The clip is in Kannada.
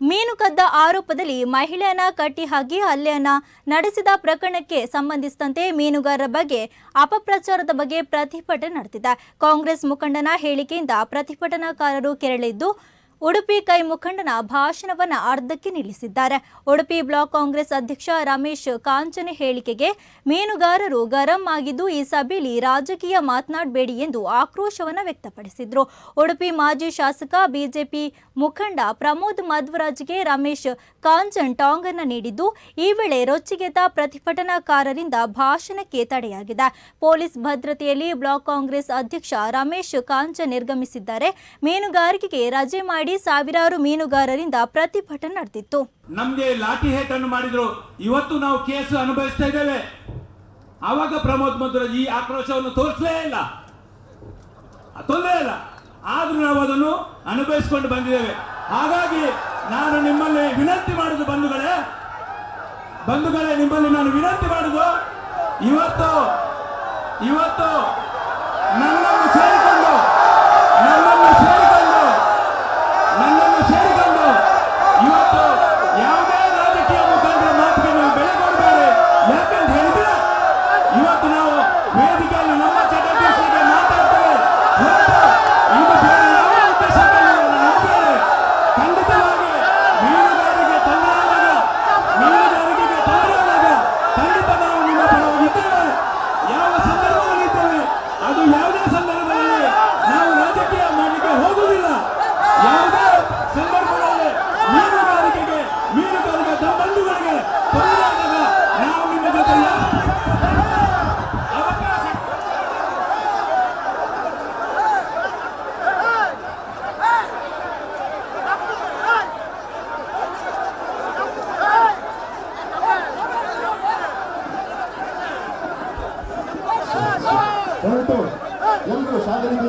ಮೀನು ಕದ್ದ ಆರೋಪದಲ್ಲಿ ಮಹಿಳೆಯನ್ನ ಕಟ್ಟಿಹಾಕಿ ಹಲ್ಲೆಯನ್ನ ನಡೆಸಿದ ಪ್ರಕರಣಕ್ಕೆ ಸಂಬಂಧಿಸಿದಂತೆ ಮೀನುಗಾರರ ಬಗ್ಗೆ ಅಪಪ್ರಚಾರದ ಬಗ್ಗೆ ಪ್ರತಿಭಟನೆ ನಡೆದಿದೆ. ಕಾಂಗ್ರೆಸ್ ಮುಖಂಡನ ಹೇಳಿಕೆಯಿಂದ ಪ್ರತಿಭಟನಾಕಾರರು ಕೆರಳಿದ್ದು ಉಡುಪಿ ಕೈ ಮುಖಂಡನ ಭಾಷಣವನ್ನ ಅರ್ಧಕ್ಕೆ ನಿಲ್ಲಿಸಿದ್ದಾರೆ. ಉಡುಪಿ ಬ್ಲಾಕ್ ಕಾಂಗ್ರೆಸ್ ಅಧ್ಯಕ್ಷ ರಮೇಶ್ ಕಾಂಚನೆ ಹೇಳಿಕೆಗೆ ಮೀನುಗಾರರು ಗರಂ ಆಗಿದ್ದು ಈ ಸಭೆಯಲ್ಲಿ ರಾಜಕೀಯ ಮಾತನಾಡಬೇಡಿ ಎಂದು ಆಕ್ರೋಶವನ್ನು ವ್ಯಕ್ತಪಡಿಸಿದ್ರು. ಉಡುಪಿ ಮಾಜಿ ಶಾಸಕ, ಬಿಜೆಪಿ ಮುಖಂಡ ಪ್ರಮೋದ್ ಮಧ್ವರಾಜ್ಗೆ ರಮೇಶ್ ಕಾಂಚನ್ ಟಾಂಗ್ ಅನ್ನ ನೀಡಿದ್ದು, ಈ ವೇಳೆ ರೊಚ್ಚಿಗೆದ್ದ ಪ್ರತಿಭಟನಾಕಾರರಿಂದ ಭಾಷಣಕ್ಕೆ ತಡೆಯಾಗಿದೆ. ಪೊಲೀಸ್ ಭದ್ರತೆಯಲ್ಲಿ ಬ್ಲಾಕ್ ಕಾಂಗ್ರೆಸ್ ಅಧ್ಯಕ್ಷ ರಮೇಶ್ ಕಾಂಚನ್ ನಿರ್ಗಮಿಸಿದ್ದಾರೆ. ಮೀನುಗಾರಿಕೆಗೆ ರಜೆ ಮಾಡಿ ಸಾವಿರಾರು ಮೀನುಗಾರರಿಂದ ಪ್ರತಿಭಟನೆ ನಡೆದಿತ್ತು. ನಮ್ಗೆ ಲಾಠಿ ಹೇಟನ್ನು ಮಾಡಿದ್ರು. ಇವತ್ತು ನಾವು ಕೇಸು ಅನುಭವಿಸ್ತಾ ಇದ್ದೇವೆ. ಆವಾಗ ಪ್ರಮೋದ್ ಮಧ್ವರಾಜ್ ಈ ಆಕ್ರೋಶವನ್ನು ತೋರಿಸಲೇ ಇಲ್ಲ. ತೊಂದರೆ ಇಲ್ಲ. ಆದ್ರೂ ನಾವು ಅದನ್ನು ಅನುಭವಿಸಿಕೊಂಡು ಬಂದಿದ್ದೇವೆ. ಹಾಗಾಗಿ ನಾನು ನಿಮ್ಮಲ್ಲಿ ವಿನಂತಿ ಮಾಡುದು ಬಂಧುಗಳೇ. ಬಂಧುಗಳೇ, ನಿಮ್ಮಲ್ಲಿ ನಾನು ವಿನಂತಿ ಮಾಡುದು, ಇವತ್ತು ಇವತ್ತು ನನ್ನನ್ನು ನಾವು ಹೊರಟು ಎಲ್ಲರೂ ಸಾಗರಿಕೆ